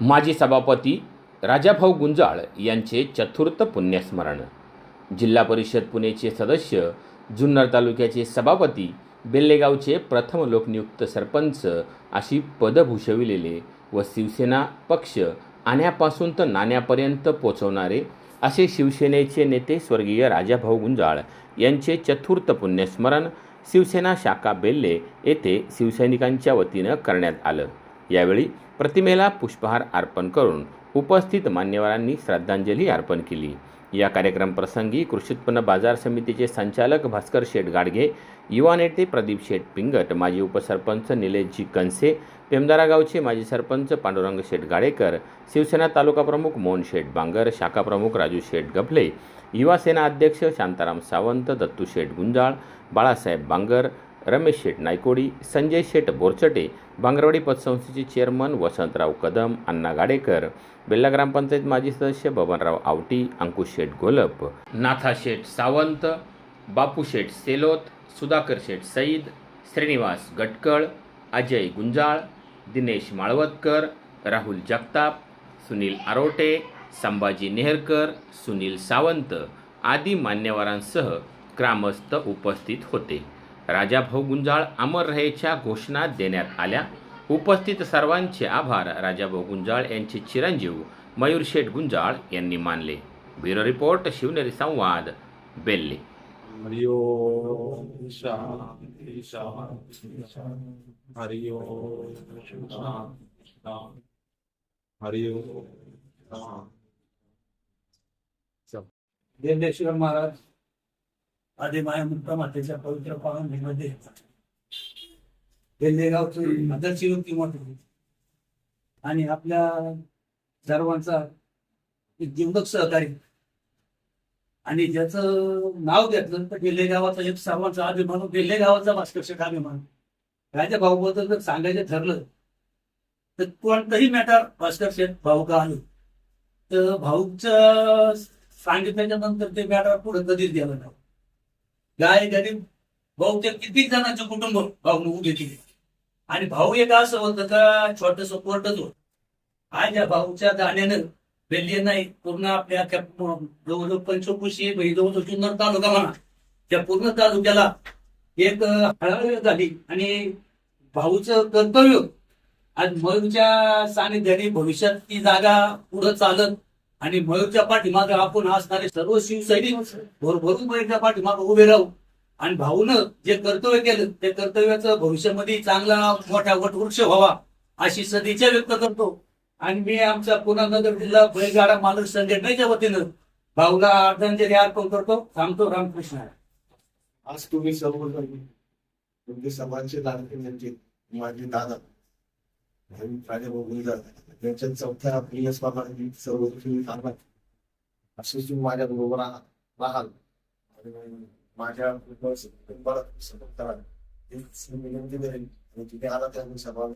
माजी सभापती राजाभाऊ गुंजाळ यांचे चतुर्थ पुण्यस्मरण. जिल्हा परिषद पुणेचे सदस्य जुन्नर तालुक्याचे सभापती बेल्लेगावचे प्रथम लोकनियुक्त सरपंच अशी पदं भूषविलेले व शिवसेना पक्ष आण्यापासून तर नाण्यापर्यंत पोचवणारे असे शिवसेनेचे नेते स्वर्गीय राजाभाऊ गुंजाळ यांचे चतुर्थ पुण्यस्मरण शिवसेना शाखा बेल्ले येथे शिवसैनिकांच्या वतीनं करण्यात आलं. यावेळी प्रतिमेला पुष्पहार अर्पण करून उपस्थित मान्यवरांनी श्रद्धांजली अर्पण केली. या कार्यक्रम प्रसंगी कृषी उत्पन्न बाजार समितीचे संचालक भास्कर शेठ गाडगे युवा नेते प्रदीप शेठ पिंगट माजी उपसरपंच निलेशजी कनसे पेमदारा गावचे माजी सरपंच पांडुरंग शेठ गाडेकर शिवसेना तालुका प्रमुख मोहन शेठ बांगर शाखा प्रमुख राजू शेठ गफले युवा सेना अध्यक्ष शांताराम सावंत दत्तू शेठ गुंजाळ बाळासाहेब बांगर रमेश शेठ नायकोडी संजय शेठ बोरचटे बांगरवाडी पतसंस्थेचे चेअरमन वसंतराव कदम अण्णा गाडेकर बेल्ला ग्रामपंचायत माजी सदस्य बबनराव आवटी अंकुश शेठ गोलप नाथा शेठ सावंत बापू शेठ सेलोत सुधाकर शेठ सईद श्रीनिवास गटकळ अजय गुंजाळ दिनेश माळवतकर राहुल जगताप सुनील आरोटे संभाजी नेहरकर सुनील सावंत आदी मान्यवरांसह ग्रामस्थ उपस्थित होते. राजाभाऊ गुंजाळ अमर रहेच्या घोषणा देण्यात आल्या. उपस्थित सर्वांचे आभार. राजाभाऊ गुंजाळ यांचे चिरंजीव मयूर शेठ गुंजाळ यांनी मानले. ब्युरो रिपोर्ट शिवनेरी संवाद बेल्ले. महाराज। आधी माया मुक्ता मातेच्या पवित्र पाहणीमध्ये बेल्लेगावची मदरची होती मोठी आणि आपल्या सर्वांचा जीवनक सहकारी. आणि ज्याचं नाव घेतलं तर गेल्ले गावाचा एक सर्वांचा अभिमान गेल्ले गावाचा भास्कर अभिमान. राजा भाऊ बद्दल जर सांगायचं ठरलं तर कोणतंही मॅटर भास्कर शेठ भाऊ का आलो तर भाऊचं सांगितल्याच्या नंतर ते मॅटर पुढे कधीच गेलं नाही. गाय गरीब भाऊ ते किती जणांचं कुटुंब? भाऊ उभे केले आणि भाऊ एक असं होतं का छोटस कोर्टच होत. आज या भाऊच्या दाण्यानं वेल्ले नाही पूर्ण आपल्या त्या जवळजवळ पंचकोशी म्हणजे जवळजवळ जुन्नर तालुका म्हणा. त्या पूर्ण तालुक्याला एक हळहळ झाली आणि भाऊचं कर्तव्य आज मयूरच्या सानिध्याने भविष्यात ती जागा पुढे चालत आणि मयूरच्या पाठीमागे आपण असणारे सर्व शिवसैनिक भरभरून मयूरच्या पाठीमागे उभे राहू. आणि भाऊनं जे कर्तव्य केलं ते कर्तव्याचं भविष्यामध्ये चांगला मोठा वटवृक्ष व्हावा अशी सदिच्छा व्यक्त करतो. आणि मी आमच्या पुन्हा नगर जिल्हा बैलगाडा मालक संघटनेच्या वतीनं भाऊला आदरांजली अर्पण करतो. थांबतो रामकृष्ण. आज तुम्ही सर्व तुमचे समाजचे लाडके म्हणजे माझे दादा. राजाभाऊ त्यांच्या चौथ्या प्रिय स्वामी सर्व असे तुम्ही माझ्या बरोबर राहाल आणि माझ्या कुटुंबाला सपोर्ट करा. विनंती करेन आणि तिथे आला त्यांनी सभा